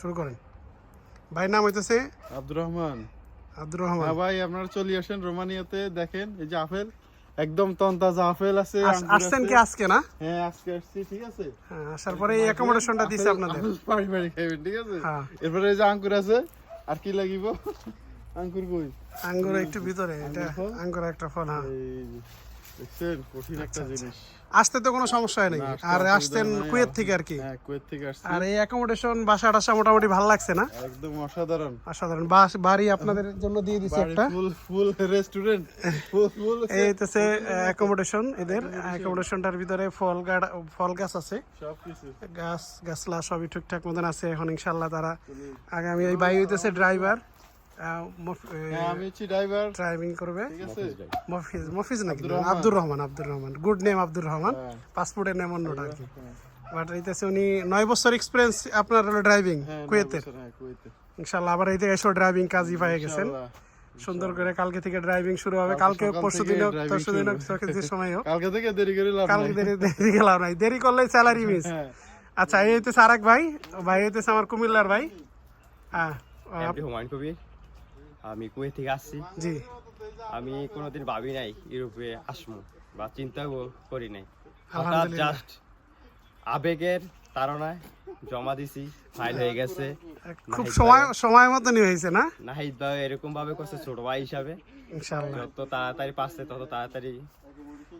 শুরু করেন। ভাই নাম হইতেছে? আব্দুর রহমান। আব্দুর রহমান। হ্যাঁ ভাই আপনারা চলে আসেন রোমানিয়াতে দেখেন এই যে আপেল একদম তন্তাজা আপেল আছে আসছেন কি আজকে না? হ্যাঁ আজকে আসছি ঠিক আছে? হ্যাঁ, আসার পরে এই অ্যাকোমোডেশনটা দিছে আপনাদের। পাড়ি খাইবেন ঠিক আছে? হ্যাঁ। এরপরে এই যে আঙ্কুর আছে আর কি লাগিব? আঙ্কুর কই? আঙ্গুর একটু ভিতরে এটা আঙ্গুর একটা ফল হ্যাঁ। দেখছেন কঠিন একটা জিনিস। আসতে তো কোনো সমস্যা হয় নাকি? আর আসতেন কুয়েত থেকে আর কি? হ্যাঁ কুয়েত থেকে আসছি। আর এই অ্যাকোমোডেশন বাসা টাসা মোটামুটি ভালো লাগছে না? একদম অসাধারণ। অসাধারণ। বাস বাড়ি আপনাদের জন্য দিয়ে দিছি একটা। ফুল ফুল রেস্টুরেন্ট ফুল ফুল এই হইতেছে অ্যাকোমোডেশন এদের। অ্যাকোমোডেশনটার ভিতরে ফল গাছ ফল গাছ আছে। গাছ গাছলা সবই ঠিকঠাক মতন আছে। এখন ইনশাল্লাহ তারা আগামী এই বাই হইতেছে ড্রাইভার হ্যাঁ ড্রাইভিং করবে। মফিজ মফিজ নাকি? Abdur Rahman. Abdur Rahman good name Abdur Rahman. হ্যাঁ। পাসপোর্টের নেম অন্যটা আর কি। বাট এইতেছে উনি নয় বছর এক্সপিরিয়েন্স আপনার হলো ড্রাইভিং হ্যাঁ কুয়েতের। হ্যাঁ ইনশাল্লাহ আবার ড্রাইভিং কাজই পেয়ে গেছেন। সুন্দর করে কালকে থেকে ড্রাইভিং শুরু হবে। কালকে পরশু দিন হোক তরশু দিন হোক যে সময় হোক। কালকে থেকে দেরি করে লাভ কালকে দেরি দেরি গেলাম নাই। দেরি করলে স্যালারি মিস হ্যাঁ আচ্ছা এই হইতেছে আরেক ভাই। ভাই হইতেছে আমার কুমিল্লার ভাই। হ্যাঁ হুমায়ুন কবির? আমি কুয়েত থেকে আসছি। জি। আমি কোনোদিন ভাবি নাই ইউরোপে আসব বা চিন্তাও করি নাই। হঠাৎ জাস্ট আবেগের তাড়নায় জমা দিছি ফাইল হয়ে গেছে। খুব সময় সময় মতনই হয়েছে না? নাহিদ ভাই এরকম ভাবে করছে ছোট ভাই হিসাবে। ইনশাল্লাহ যত তাড়াতাড়ি পাচ্ছে তত তাড়াতাড়ি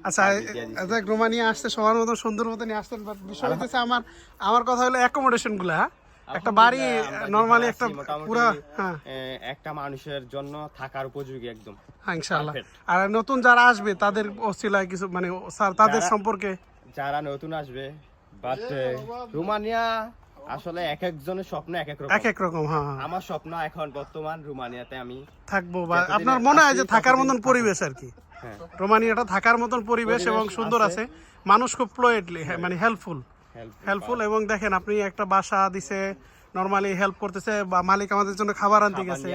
আচ্ছা দেখ রোমানিয়া আসতে সবার মতন সুন্দর মতনই আসতেন বিষয় হচ্ছে আমার আমার কথা হলো অ্যাকোমোডেশনগুলা হ্যাঁ? একটা বাড়ি নর্মালি একটা পুরা হ্যাঁ। একটা মানুষের জন্য থাকার উপযোগী একদম। হ্যাঁ ইনশাল্লাহ আর নতুন যারা আসবে তাদের অসিলায় কিছু মানে স্যার তাদের সম্পর্কে? যারা নতুন আসবে বাট রোমানিয়া আসলে এক একজনের স্বপ্ন এক এক রকম। এক এক রকম হ্যাঁ হ্যাঁ। আমার স্বপ্ন এখন বর্তমান রোমানিয়াতে আমি থাকব বা আপনার মনে হয় যে থাকার মতন পরিবেশ আর কি? রোমানিয়াটা থাকার মতন পরিবেশ এবং সুন্দর আছে। মানুষ খুব ফ্লোয়েডলি মানে হেল্পফুল হেল্পফুল এবং দেখেন আপনি একটা বাসা দিছে নর্মালি হেল্প করতেছে বা মালিক আমাদের জন্য খাবার আনতে গেছে।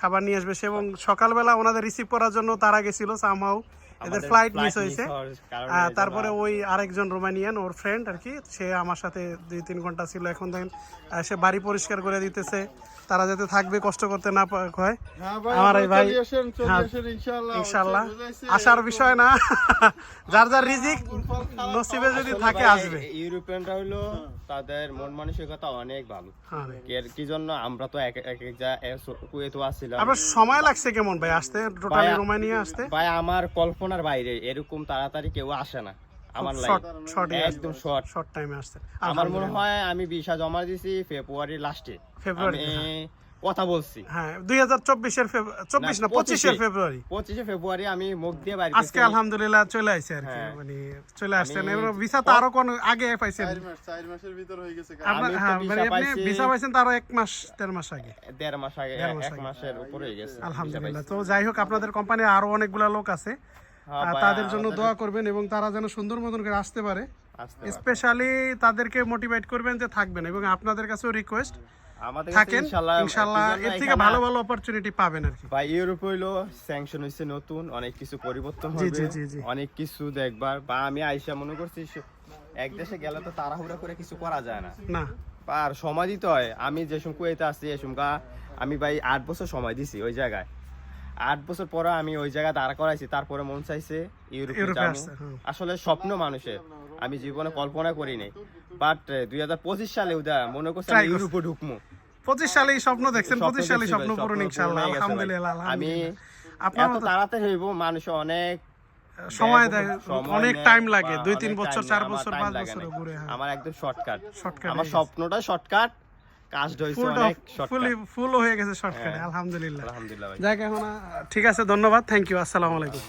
খাবার নিয়ে আসবে সে এবং সকালবেলা ওনাদের রিসিভ করার জন্য তারা গেছিল সামহাউ এদের ফ্লাইট মিস হয়েছে। তারপরে ওই আরেকজন রোমানিয়ান ওর ফ্রেন্ড আর কি সে আমার সাথে দুই তিন ঘণ্টা ছিল। এখন দেখেন সে বাড়ি পরিষ্কার করে দিতেছে। তারা যাতে থাকবে কষ্ট করতে না হয়। হ্যাঁ আমার এই ভাই হ্যাঁ, ইনশাল্লাহ আসার বিষয় না। যার যার রিজিক নসিবে যদি থাকে আসবে। ইউরোপিয়ানরা হলো তাদের মন মানসিকতা অনেক ভালো। হ্যাঁ এর কি জন্য আমরা তো এক এক যা কুয়েতো আসছিলাম আপনার সময় লাগছে কেমন ভাই আসতে? টোটালি রোমানিয়া আসতে? ভাই আমার কল্পনার বাইরে এরকম তাড়াতাড়ি কেউ আসে না আমার লাইফ একদম শর্ট শর্ট টাইমে আসতে আমার মনে হয় আমি ভিসা জমা দিছি ফেব্রুয়ারি লাস্টে ফেব্রুয়ারি, কথা বলছি। হ্যাঁ দুই হাজার চব্বিশের চব্বিশ না না, পঁচিশের ফেব্রুয়ারি পঁচিশে ফেব্রুয়ারি আমি মুখ দিয়ে বাড়ি আজকে আলহামদুলিল্লাহ চলে আসছে আর কি হ্যাঁ। মানে চলে আসছেন আমি- ভিসা তো আরও কোন আগে পাইছেন। চার মাসের ভিতর হয়ে গেছে। মানে আপনি ভিসা পাইছেন তারও এক মাস দেড় মাস আগে। দেড় মাস আগে এক মাসের উপরে হয়ে গেছে। আলহামদুলিল্লাহ। তো যাই হোক আপনাদের কোম্পানির আরও অনেকগুলা লোক আছে। তাদের জন্য দোয়া করবেন এবং তারা যেন সুন্দর মতন করে আসতে পারে। স্পেশালি তাদেরকে মোটিভেট করবেন যে থাকবেন এবং আপনাদের কাছেও রিকোয়েস্ট থাকেন। ইনশাআল্লাহ ইনশাল্লাহ কি জন্য এর থেকে ভালো ভালো অপরচুনিটি পাবেন আর কি। ভাই ইউরোপ হইল স্যাংশন হইছে নতুন অনেক কিছু পরিবর্তন হবে। অনেক কিছু দেখবার। বা আমি আইসা মনে করছি এক দেশে গেলে তো তাড়াহুড়া করে কিছু করা যায় না। না। আর সময় দিতে হয়। আমি কুয়েতে আসছি আমি ভাই আট বছর সময় দিছি ওই জায়গায়। আট বছর পরে আমি ওই জায়গা দাঁড়া করাইছি তারপরে মন চাইছে ইউরোপে যাব। আসলে স্বপ্ন মানুষের আমি জীবনে কল্পনা করি নাই। বাট দুই হাজার পঁচিশ সালে উদা মনে করছি আমি ইউরোপে ঢুকবো পঁচিশ সালেই স্বপ্ন দেখছেন পঁচিশ দেখছি স্বপ্ন পূরণ হয়ে। আলহামদুলিল্লাহ আমি আপনার তাড়াতাড়ি হইব মানুষ অনেক সময় দেয় অনেক টাইম লাগে দুই তিন বছর চার বছর আমার পাঁচ বছর ঘুরে হ্যাঁ। আমার একদম শর্টকাট আমার স্বপ্নটা শর্টকাট কাজটা হইছে ফুল অনেক ফুলি হয়ে গেছে শর্টকাটে আলহামদুলিল্লাহ। আলহামদুলিল্লাহ ভাই। যাক এখন ঠিক আছে ধন্যবাদ থ্যাংক ইউ আসসালামু আলাইকুম।